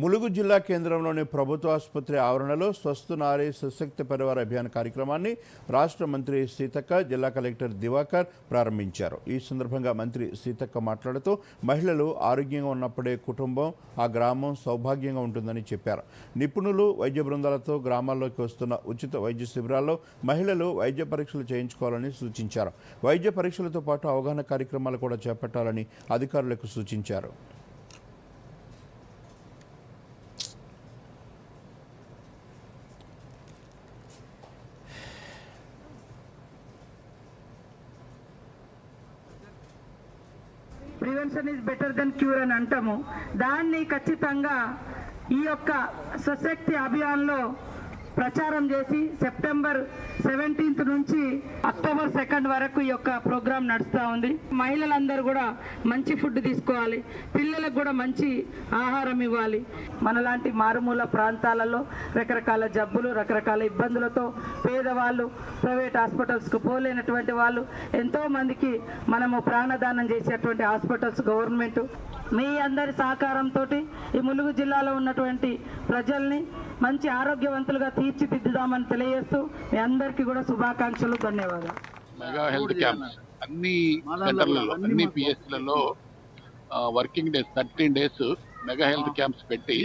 ములుగు జిల్లా కేంద్రంలోని ప్రభుత్వ ఆసుపత్రి ఆవరణలో స్వస్థ నారీ సశక్తి పరివార అభియాన్ కార్యక్రమాన్ని రాష్ట్ర మంత్రి సీతక్క జిల్లా కలెక్టర్ దివాకర్ ప్రారంభించారు. ఈ సందర్భంగా మంత్రి సీతక్క మాట్లాడుతూ మహిళలు ఆరోగ్యంగా ఉన్నప్పుడే కుటుంబం ఆ గ్రామం సౌభాగ్యంగా ఉంటుందని చెప్పారు. నిపుణులు వైద్య బృందాలతో గ్రామాల్లోకి వస్తున్న ఉచిత వైద్య శిబిరాల్లో మహిళలు వైద్య పరీక్షలు చేయించుకోవాలని సూచించారు. వైద్య పరీక్షలతో పాటు అవగాహన కార్యక్రమాలు కూడా చేపట్టాలని అధికారులకు సూచించారు. Prevention is better then cure అని అంటాము. దాన్ని ఖచ్చితంగా ఈ యొక్క సశక్తి అభియాన్లో ప్రచారం చేసి సెప్టెంబర్ సెవెంటీన్త్ నుంచి అక్టోబర్ సెకండ్ వరకు ఈ యొక్క ప్రోగ్రాం నడుస్తూ ఉంది. మహిళలందరూ కూడా మంచి ఫుడ్ తీసుకోవాలి. పిల్లలకు కూడా మంచి ఆహారం ఇవ్వాలి. మనలాంటి మారుమూల ప్రాంతాలలో రకరకాల జబ్బులు రకరకాల ఇబ్బందులతో పేదవాళ్ళు ప్రైవేట్ హాస్పిటల్స్కు పోలేనటువంటి వాళ్ళు ఎంతో మందికి మనము ప్రాణదానం చేసేటువంటి హాస్పిటల్స్ గవర్నమెంట్ మీ అందరి సహకారంతో ఈ ములుగు జిల్లాలో ఉన్నటువంటి ప్రజల్ని మంచి ఆరోగ్యవంతులుగా తీర్చిదిద్దుదామని తెలియజేస్తూ మీ అందరికీ కూడా శుభాకాంక్షలు ధన్యవాదాలు. మెగా హెల్త్ క్యాంప్స్ అన్ని సెంటర్లలో అన్ని పిఎస్లలో working days thirteen days mega health camps పెట్టి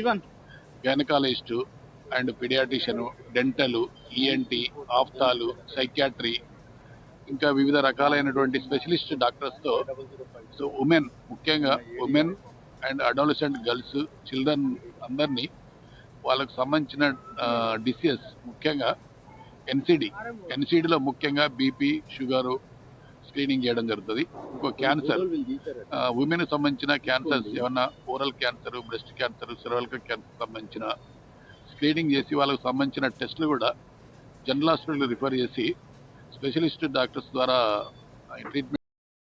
gynaecologist and paediatrician dental ENT ophthal psychiatry ఇంకా వివిధ రకాలైనటువంటి స్పెషలిస్ట్ డాక్టర్స్తో సో ఉమెన్ ముఖ్యంగా women and adolescent girls children అందరినీ వాళ్ళకు సంబంధించిన డిసీజెస్ ముఖ్యంగా ఎన్సిడి ఎన్సిడిలో ముఖ్యంగా బీపీ షుగరు స్క్రీనింగ్ చేయడం జరుగుతుంది. ఇంకో క్యాన్సర్ ఉమెన్కి సంబంధించిన క్యాన్సర్స్ ఏమన్నా oral cancer breast cancer cervical cancer సంబంధించిన స్క్రీనింగ్ చేసి వాళ్ళకు సంబంధించిన టెస్టులు కూడా జనరల్ హాస్పిటల్ రిఫర్ చేసి స్పెషలిస్ట్ డాక్టర్స్ ద్వారా ట్రీట్మెంట్